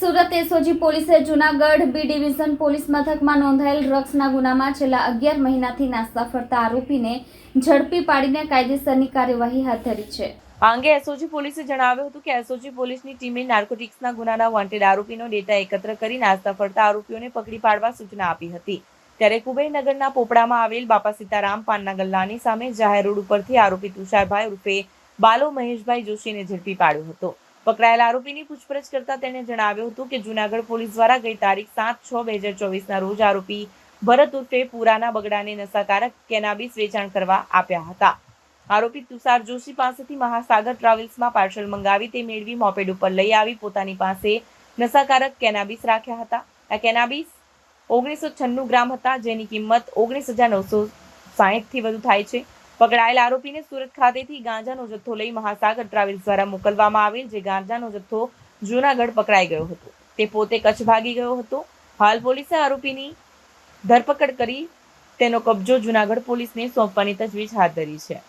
Surat SOG પોલીસે Junagadh B division police મથકમાં નોંધાયેલ ડ્રગ્સના ગુનામાં છેલ્લા અગિયાર મહિનાથી નાસ્તા ફરતા આરોપીને ઝડપી પાડીને કાયદેસરની કાર્યવાહી હાથ ધરી છે. આ અંગે એસઓજી પોલીસે જણાવ્યું હતું કે એસઓજી પોલીસની ટીમે નાર્કોટિક્સના ગુનાના વોન્ટેડ આરોપીનો ડેટા એકત્ર કરી નાસ્તા ફરતા આરોપીઓને પકડી પાડવા સૂચના આપી હતી. ત્યારે કુબેરનગરના પોપડામાં આવેલ બાપા સીતારામ પાનના ગલ્લાની સામે જાહેર રોડ ઉપરથી આરોપી તુષારભાઈ ઉર્ફે બાલો મહેશભાઈ જોશીને ઝડપી પાડ્યો હતો. પકડાયેલ આરોપીની પૂછપરછ કરતા તેણે જણાવ્યું હતું કે જુનાગઢ પોલીસ દ્વારા ગઈ તારીખ સાત છ બે હજાર ચોવીસના રોજ આરોપી ભરત ઉર્ફે પુરાના બગડાને નશાકારક કેનાબીસ વેચાણ કરવા આપ્યા હતા. આરોપી તુષાર જોશી પાસેથી મહાસાગર ટ્રાવેલ્સમાં પાર્સલ મંગાવી તે મેળવી મોપેડ ઉપર લઈ આવી પોતાની પાસે નશાકારક કેનાબીસ રાખ્યા હતા. આ કેનાબીસ ઓગણીસો છન્નું ગ્રામ હતા જેની કિંમત ઓગણીસ હજાર નવસો સાહીઠથી વધુ થાય છે. પકડાયેલ આરોપીને સુરત ખાતેથી ગાંજાનો જથ્થો લઈ મહાસાગર ટ્રાવેલ્સ દ્વારા મોકલવામાં આવેલ, જે ગાંજાનો જથ્થો જૂનાગઢ પકડાઈ ગયો હતો. તે પોતે કચ્છ ભાગી ગયો હતો. હાલ પોલીસે આરોપીની ધરપકડ કરી તેનો કબજો જૂનાગઢ પોલીસને સોંપવાની તજવીજ હાથ ધરી છે.